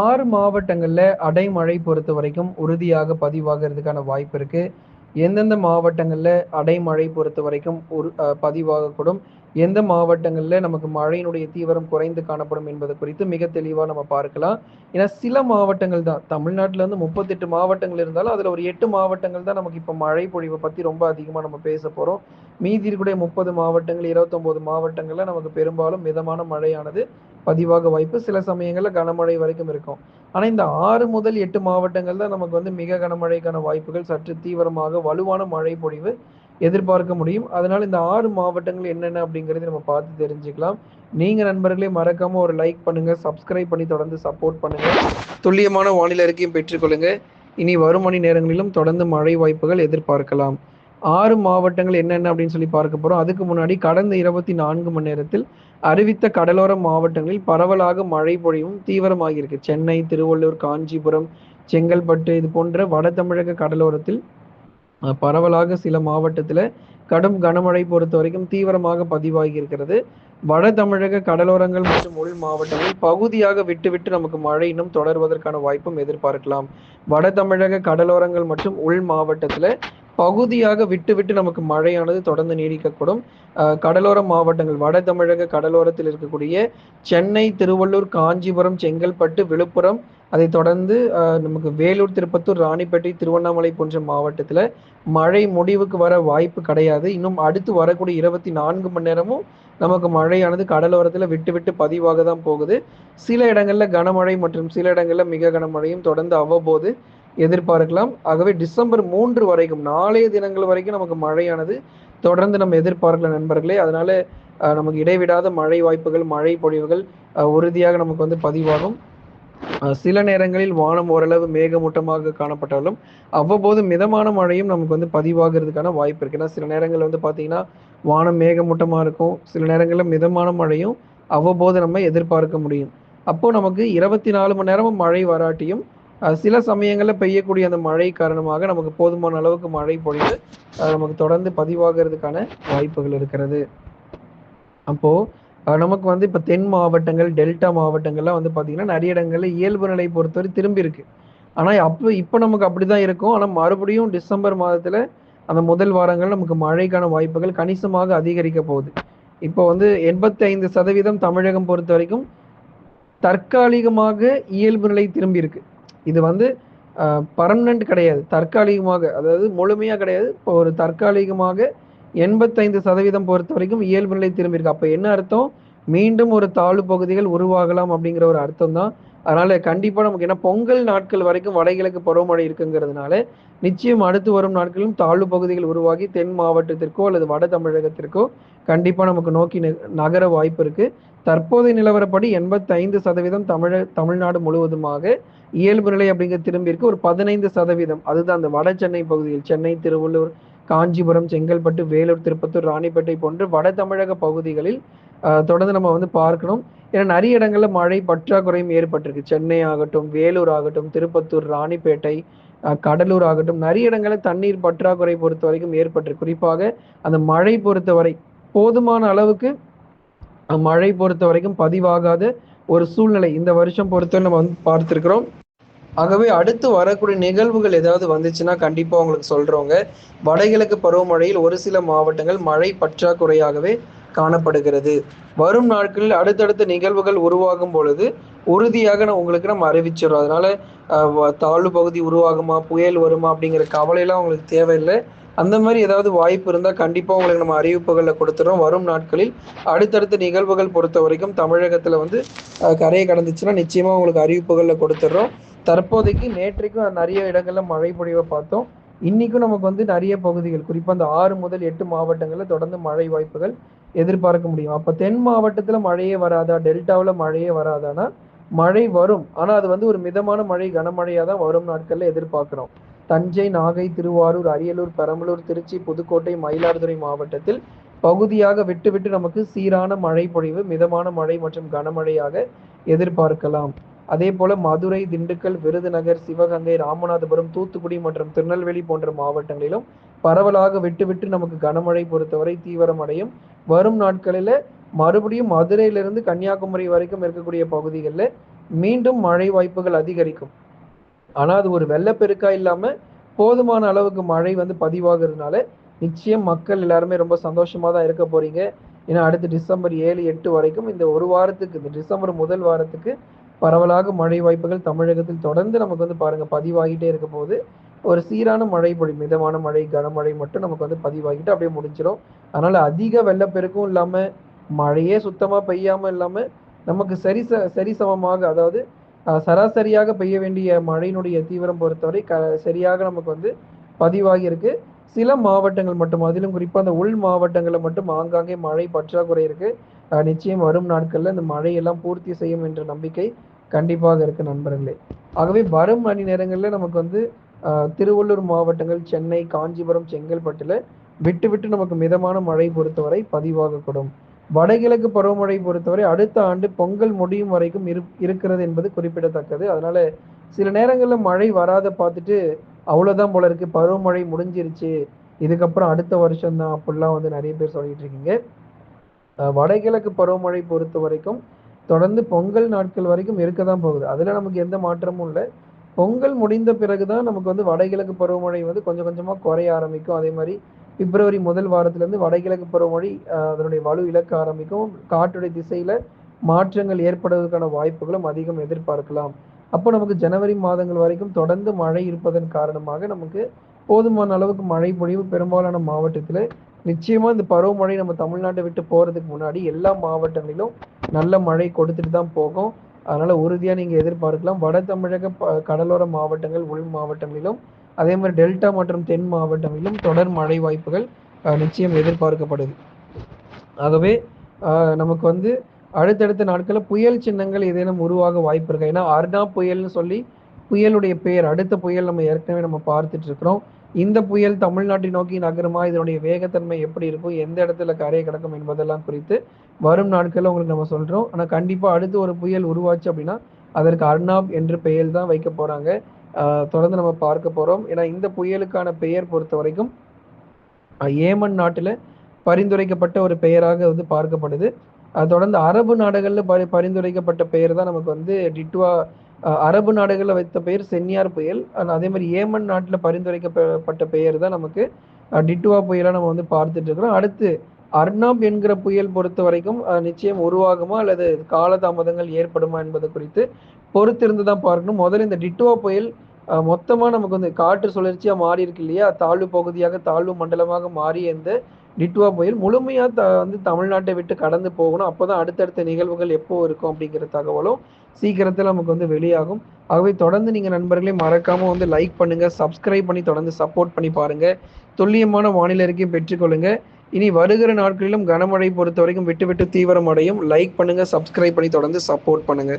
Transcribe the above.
ஆறு மாவட்டங்கள்ல அடைமழை பொறுத்த வரைக்கும் உறுதியாக பதிவாகிறதுக்கான வாய்ப்பு இருக்கு. எந்தெந்த மாவட்டங்கள்ல அடைமழை பொறுத்த வரைக்கும் ஒரு பதிவாகக்கூடும், எந்த மாவட்டங்களில் நமக்கு மழையினுடைய தீவிரம் குறைந்து காணப்படும் என்பது குறித்து மிக தெளிவாக நம்ம பார்க்கலாம். ஏன்னா சில மாவட்டங்கள் தான் தமிழ்நாட்டில் வந்து 38 மாவட்டங்கள் இருந்தாலும், அதில் ஒரு எட்டு மாவட்டங்கள் தான் நமக்கு இப்போ மழை பொழிவை பற்றி ரொம்ப அதிகமாக நம்ம பேச போகிறோம் மீதி இருக்கக்கூடிய 30 மாவட்டங்கள், இருபத்தொம்போது மாவட்டங்களில் நமக்கு பெரும்பாலும் மிதமான மழையானது பதிவாக வாய்ப்பு. சில சமயங்களில் கனமழை வரைக்கும் இருக்கும். ஆனால் இந்த ஆறு முதல் எட்டு மாவட்டங்கள் தான் நமக்கு வந்து மிக கனமழைக்கான வாய்ப்புகள் சற்று தீவிரமாக வலுவான மழை பொழிவு எதிர்பார்க்க முடியும். அதனால இந்த ஆறு மாவட்டங்கள் என்னென்ன அப்படிங்கிறத நம்ம பார்த்து தெரிஞ்சுக்கலாம். நீங்க நண்பர்களே மறக்காம ஒரு லைக் பண்ணுங்க, சப்ஸ்கிரைப் பண்ணி தொடர்ந்து சப்போர்ட் பண்ணுங்க. துல்லியமான வானிலை அறிக்கையும் பெற்றுக்கொள்ளுங்க. இனி வரும் மணி நேரங்களிலும் தொடர்ந்து மழை வாய்ப்புகள் எதிர்பார்க்கலாம். ஆறு மாவட்டங்கள் என்னென்ன அப்படின்னு சொல்லி பார்க்க போறோம். அதுக்கு முன்னாடி கடந்த 24 மணி நேரத்தில் அறிவித்த கடலோர மாவட்டங்களில் பரவலாக மழை பொழிவும் தீவிரமாகியிருக்கு. சென்னை, திருவள்ளூர், காஞ்சிபுரம், செங்கல்பட்டு இது போன்ற வட தமிழக கடலோரத்தில் பரவலாக சில மாவட்டத்தில் கடும் கனமழை பொறுத்த வரைக்கும் தீவிரமாக பதிவாகி இருக்கிறது. வட தமிழக கடலோரங்கள் மற்றும் உள் மாவட்டங்களில் பகுதியாக விட்டுவிட்டு நமக்கு மழை இன்னும் தொடர்வதற்கான வாய்ப்பும் எதிர்பார்க்கலாம். வட தமிழக கடலோரங்கள் மற்றும் உள் மாவட்டத்தில் பகுதியாக விட்டுவிட்டு நமக்கு மழையானது தொடர்ந்து நீடிக்கக்கூடும். கடலோர மாவட்டங்கள் வட தமிழக கடலோரத்தில் இருக்கக்கூடிய சென்னை, திருவள்ளூர், காஞ்சிபுரம், செங்கல்பட்டு, விழுப்புரம் அதைத் தொடர்ந்து நமக்கு வேலூர், திருப்பத்தூர், ராணிப்பேட்டை, திருவண்ணாமலை போன்ற மாவட்டத்தில் மழை முடிவுக்கு வர வாய்ப்பு கிடையாது. இன்னும் அடுத்து வரக்கூடிய 24 மணி நேரமும் நமக்கு மழையானது கடலோரத்தில் விட்டு விட்டு பதிவாக தான் போகுது. சில இடங்களில் கனமழை மற்றும் சில இடங்களில் மிக கனமழையும் தொடர்ந்து அவ்வப்போது எதிர்பார்க்கலாம். ஆகவே டிசம்பர் மூன்று வரைக்கும் நாளைய தினங்கள் வரைக்கும் நமக்கு மழையானது தொடர்ந்து நம்ம எதிர்பார்க்கலாம் நண்பர்களே. அதனால நமக்கு இடைவிடாத மழை வாய்ப்புகள், மழை பொழிவுகள் உறுதியாக நமக்கு வந்து பதிவாகும். சில நேரங்களில் வானம் ஓரளவு மேகமூட்டமாக காணப்பட்டாலும், அவ்வப்போது மிதமான மழையும் நமக்கு வந்து பதிவாகிறதுக்கான வாய்ப்பு இருக்கு. ஏன்னா சில நேரங்களில் வந்து பார்த்தீங்கன்னா, வானம் மேகமூட்டமாக இருக்கும். சில நேரங்களில் மிதமான மழையும் அவ்வப்போது நம்ம எதிர்பார்க்க முடியும். அப்போ நமக்கு 24 மணி நேரமும் மழை வராட்டியும், சில சமயங்களில் பெய்யக்கூடிய அந்த மழை காரணமாக நமக்கு போதுமான அளவுக்கு மழை பொழிந்து நமக்கு தொடர்ந்து பதிவாகிறதுக்கான வாய்ப்புகள் இருக்கிறது. அப்போது நமக்கு வந்து இப்போ தென் மாவட்டங்கள், டெல்டா மாவட்டங்கள்லாம் வந்து பார்த்தீங்கன்னா, நிறைய இடங்களில் இயல்பு நிலை பொறுத்தவரை திரும்பியிருக்கு. ஆனால் அப்போ இப்போ நமக்கு அப்படி தான் இருக்கும். ஆனால் மறுபடியும் டிசம்பர் மாதத்தில் அந்த முதல் வாரங்கள் நமக்கு மழைக்கான வாய்ப்புகள் கணிசமாக அதிகரிக்க போகுது. இப்போ வந்து 85% தமிழகம் பொறுத்த வரைக்கும் தற்காலிகமாக இயல்பு நிலை திரும்பியிருக்கு. இது வந்து பர்மனன்ட் கிடையாது. தற்காலிகமாக அதாவது முழுமையாக கிடையாது. இப்போ ஒரு தற்காலிகமாக எண்பத்தைந்து சதவீதம் பொறுத்த வரைக்கும் இயல்பு நிலை திரும்பியிருக்கு. அப்போ என்ன அர்த்தம்? மீண்டும் ஒரு தாழ்வு பகுதிகள் உருவாகலாம் அப்படிங்கிற ஒரு அர்த்தம் தான். அதனால கண்டிப்பாக நமக்கு என்ன பொங்கல் நாட்கள் வரைக்கும் வடகிழக்கு பருவமழை இருக்குங்கிறதுனால, நிச்சயம் அடுத்து வரும் நாட்களிலும் தாழ்வு பகுதிகள் உருவாகி தென் மாவட்டத்திற்கோ அல்லது வட தமிழகத்திற்கோ கண்டிப்பாக நமக்கு நோக்கி ந நகர வாய்ப்பு இருக்கு. தற்போதைய நிலவரப்படி 85% தமிழ தமிழ்நாடு முழுவதுமாக இயல்பு நிலை அப்படிங்கிற திரும்பியிருக்கு. ஒரு 15% அதுதான் அந்த வட சென்னை பகுதியில் சென்னை, திருவள்ளூர், காஞ்சிபுரம், செங்கல்பட்டு, வேலூர், திருப்பத்தூர், ராணிப்பேட்டை போன்ற வட தமிழக பகுதிகளில் தொடர்ந்து நம்ம வந்து பார்க்கணும். ஏன்னா நிறைய இடங்கள்ல மழை பற்றாக்குறையும் ஏற்பட்டிருக்கு. சென்னை ஆகட்டும், வேலூர் ஆகட்டும், திருப்பத்தூர், ராணிப்பேட்டை, கடலூர் ஆகட்டும் நிறைய இடங்களில் தண்ணீர் பற்றாக்குறை பொறுத்த வரைக்கும் ஏற்பட்டிருக்கு. குறிப்பாக அந்த மழை பொறுத்தவரை போதுமான அளவுக்கு மழை பொறுத்த வரைக்கும் பதிவாகாத ஒரு சூழ்நிலை இந்த வருஷம் பொறுத்தவரை நம்ம வந்து பார்த்திருக்கிறோம். ஆகவே அடுத்து வரக்கூடிய நிகழ்வுகள் ஏதாவது வந்துச்சுன்னா கண்டிப்பா உங்களுக்கு சொல்கிறவங்க வடகிழக்கு பருவமழையில் ஒரு சில மாவட்டங்கள் மழை பற்றாக்குறையாகவே காணப்படுகிறது. வரும் நாட்களில் அடுத்தடுத்த நிகழ்வுகள் உருவாகும் பொழுது, உறுதியாக நான் உங்களுக்கு நம்ம அறிவிச்சிர்றோம். அதனால வ தாழ்வு பகுதி உருவாகுமா, புயல் வருமா அப்படிங்கிற கவலையெல்லாம் உங்களுக்கு தேவையில்லை அந்த மாதிரி ஏதாவது வாய்ப்பு இருந்தால் கண்டிப்பாக உங்களுக்கு நம்ம அறிவிப்புகளில் கொடுத்துறோம் வரும் நாட்களில் அடுத்தடுத்த நிகழ்வுகள் பொறுத்த வரைக்கும் தமிழகத்தில் வந்து கரையை கடந்துச்சுன்னா நிச்சயமாக உங்களுக்கு அறிவிப்புகளில் கொடுத்துட்றோம் தற்போதைக்கு நேற்றைக்கும் நிறைய இடங்கள்ல மழை பொழிவை பார்த்தோம். இன்னைக்கும் நமக்கு வந்து நிறைய பகுதிகள் குறிப்பா அந்த ஆறு முதல் எட்டு மாவட்டங்கள்ல தொடர்ந்து மழை வாய்ப்புகள் எதிர்பார்க்க முடியும். அப்ப தென் மாவட்டத்தில் மழையே வராதா? டெல்டாவில் மழையே வராதான்னா, மழை வரும். ஆனா அது வந்து ஒரு மிதமான மழை, கனமழையா தான் வரும் நாட்கள்ல எதிர்பார்க்கிறோம். தஞ்சை, நாகை, திருவாரூர், அரியலூர், பெரம்பலூர், திருச்சி, புதுக்கோட்டை, மயிலாடுதுறை மாவட்டத்தில் பகுதியாக விட்டு விட்டு நமக்கு சீரான மழை பொழிவு, மிதமான மழை மற்றும் கனமழையாக எதிர்பார்க்கலாம். அதே போல மதுரை, திண்டுக்கல், விருதுநகர், சிவகங்கை, ராமநாதபுரம், தூத்துக்குடி மற்றும் திருநெல்வேலி போன்ற மாவட்டங்களிலும் பரவலாக விட்டு விட்டு நமக்கு கனமழை பொறுத்தவரை தீவிரமடையும். வரும் நாட்களில மறுபடியும் மதுரையிலிருந்து கன்னியாகுமரி வரைக்கும் இருக்கக்கூடிய பகுதிகளில் மீண்டும் மழை வாய்ப்புகள் அதிகரிக்கும் ஆனா அது ஒரு வெள்ளப்பெருக்கா இல்லாம போதுமான அளவுக்கு மழை வந்து பதிவாகிறதுனால நிச்சயம் மக்கள் எல்லாருமே ரொம்ப சந்தோஷமா தான் இருக்க போறீங்க ஏன்னா அடுத்து டிசம்பர் ஏழு எட்டு வரைக்கும் இந்த ஒரு வாரத்துக்கு இந்த டிசம்பர் முதல் வாரத்துக்கு பரவலாக மழை வாய்ப்புகள் தமிழகத்தில் தொடர்ந்து நமக்கு வந்து பாருங்க பதிவாகிட்டே இருக்க போது ஒரு சீரான மழை பொழி மிதமான மழை கனமழை மட்டும் நமக்கு வந்து பதிவாகிட்டு அப்படியே முடிஞ்சிடும் அதனால அதிக வெள்ளப்பெருக்கும் இல்லாம மழையே சுத்தமா பெய்யாம இல்லாம நமக்கு சரி ச சரிசமமாக அதாவது சராசரியாக பெய்ய வேண்டிய மழையினுடைய தீவிரம் பொறுத்தவரை க சரியாக நமக்கு வந்து பதிவாகி இருக்கு சில மாவட்டங்கள் மட்டும் அதிலும் குறிப்பாக அந்த உள் மாவட்டங்களில் மட்டும் ஆங்காங்கே மழை பற்றாக்குறை இருக்கு. நிச்சயம் வரும் நாட்களில் இந்த மழையெல்லாம் பூர்த்தி செய்யும் என்ற நம்பிக்கை கண்டிப்பாக இருக்கு நண்பர்களே. ஆகவே வரும் மணி நேரங்களில் நமக்கு வந்து திருவள்ளூர் மாவட்டங்கள் சென்னை காஞ்சிபுரம் செங்கல்பட்டுல விட்டு விட்டு நமக்கு மிதமான மழை பொறுத்தவரை பதிவாகக்கூடும். வடகிழக்கு பருவமழை பொறுத்தவரை அடுத்த ஆண்டு பொங்கல் முடியும் வரைக்கும் இரு இருக்கிறது என்பது குறிப்பிடத்தக்கது. அதனால சில நேரங்களில் மழை வராத பார்த்துட்டு அவ்வளோதான் போல இருக்கு. பருவமழை முடிஞ்சிருச்சு. இதுக்கப்புறம் அடுத்த வருஷம் தான் அப்படிலாம் வந்து நிறைய பேர் சொல்லிட்டு இருக்கீங்க. அஹ் வடகிழக்கு பருவமழை பொறுத்த வரைக்கும் தொடர்ந்து பொங்கல் நாட்கள் வரைக்கும் இருக்க தான் போகுது. அதில் நமக்கு எந்த மாற்றமும் இல்லை. பொங்கல் முடிந்த பிறகு தான் நமக்கு வந்து வடகிழக்கு பருவமழை வந்து கொஞ்சம் கொஞ்சமாக குறைய ஆரம்பிக்கும். அதே மாதிரி பிப்ரவரி முதல் வாரத்திலேருந்து வடகிழக்கு பருவமழை அதனுடைய வலு இழக்க ஆரம்பிக்கும் காற்றுடைய திசையில் மாற்றங்கள் ஏற்படுவதற்கான வாய்ப்புகளும் அதிகம் எதிர்பார்க்கலாம். அப்போ நமக்கு ஜனவரி மாதங்கள் வரைக்கும் தொடர்ந்து மழை இருப்பதன் காரணமாக நமக்கு போதுமான அளவுக்கு மழை பொழிவு பெரும்பாலான மாவட்டத்தில் நிச்சயமாக இந்த பருவமழை நம்ம தமிழ்நாட்டை விட்டு போகிறதுக்கு முன்னாடி எல்லா மாவட்டங்களிலும் நல்ல மழை கொடுத்துட்டு தான் போகும். அதனால உறுதியாக நீங்கள் எதிர்பார்க்கலாம். வட தமிழக கடலோர மாவட்டங்கள் உள் மாவட்டங்களிலும் அதே மாதிரி டெல்டா மற்றும் தென் மாவட்டங்களிலும் தொடர் மழை வாய்ப்புகள் அஹ், நிச்சயம் எதிர்பார்க்கப்படுது. ஆகவே நமக்கு வந்து அடுத்தடுத்த நாட்களில் புயல் சின்னங்கள் ஏதேனும் உருவாக வாய்ப்பு இருக்கா? ஏன்னா அர்னா புயல்னு சொல்லி புயலுடைய பெயர் அடுத்த புயல் நம்ம ஏற்கனவே நம்ம பார்த்துட்டு இருக்கிறோம். இந்த புயல் தமிழ்நாட்டை நோக்கி நகருமா? இதனுடைய வேகத்தன்மை எப்படி இருக்கும்? எந்த இடத்துல கரையை கிடக்கும் என்பதெல்லாம் குறித்து வரும் நாட்களில் உங்களுக்கு நம்ம சொல்றோம். ஆனா கண்டிப்பா அடுத்து ஒரு புயல் உருவாச்சு அப்படின்னா அதற்கு அர்ணாப் என்று பெயர் தான் வைக்க போறாங்க. தொடர்ந்து நம்ம பார்க்க போறோம். ஏன்னா இந்த புயலுக்கான பெயர் பொறுத்த வரைக்கும் ஏமன் நாட்டில் பரிந்துரைக்கப்பட்ட ஒரு பெயராக வந்து பார்க்கப்படுது. அது தொடர்ந்து அரபு நாடுகள்ல பரி பரிந்துரைக்கப்பட்ட பெயர் தான் நமக்கு வந்து டிட்வா அரபு நாடுகளில் வைத்த பெயர் சென்னியார் புயல். அதே மாதிரி ஏமன் நாட்டில் பரிந்துரைக்கப்பட்ட பெயர் தான் நமக்கு டிட்டுவா புயலாக நம்ம வந்து பார்த்துட்டு இருக்கிறோம். அடுத்து அர்னாப் என்கிற புயல் பொறுத்த வரைக்கும் நிச்சயம் உருவாகுமா அல்லது காலதாமதங்கள் ஏற்படுமா என்பது குறித்து பொறுத்திருந்து தான் பார்க்கணும். முதல்ல இந்த டிட்டுவா புயல் மொத்தமாக நமக்கு வந்து காற்று சுழற்சியாக மாறி இருக்கு இல்லையா? தாழ்வு பகுதியாக தாழ்வு மண்டலமாக மாறி இந்த டிட்வா புயல் முழுமையாக த வந்து தமிழ்நாட்டை விட்டு கடந்து போகணும். அப்போ தான் அடுத்தடுத்த நிகழ்வுகள் எப்போ இருக்கும் அப்படிங்கிற தகவலும் சீக்கிரத்தில் நமக்கு வந்து வெளியாகும். ஆகவே தொடர்ந்து நீங்கள் நண்பர்களே மறக்காமல் வந்து லைக் பண்ணுங்க சப்ஸ்கிரைப் பண்ணி தொடர்ந்து சப்போர்ட் பண்ணி பாருங்க. துல்லியமான வானிலை அறிக்கையும் பெற்றுக்கொள்ளுங்க இனி வருகிற நாட்களிலும் கனமழை பொறுத்த வரைக்கும் விட்டு விட்டு தீவிரம் அடையும் லைக் பண்ணுங்க சப்ஸ்கிரைப் பண்ணி தொடர்ந்து சப்போர்ட் பண்ணுங்க.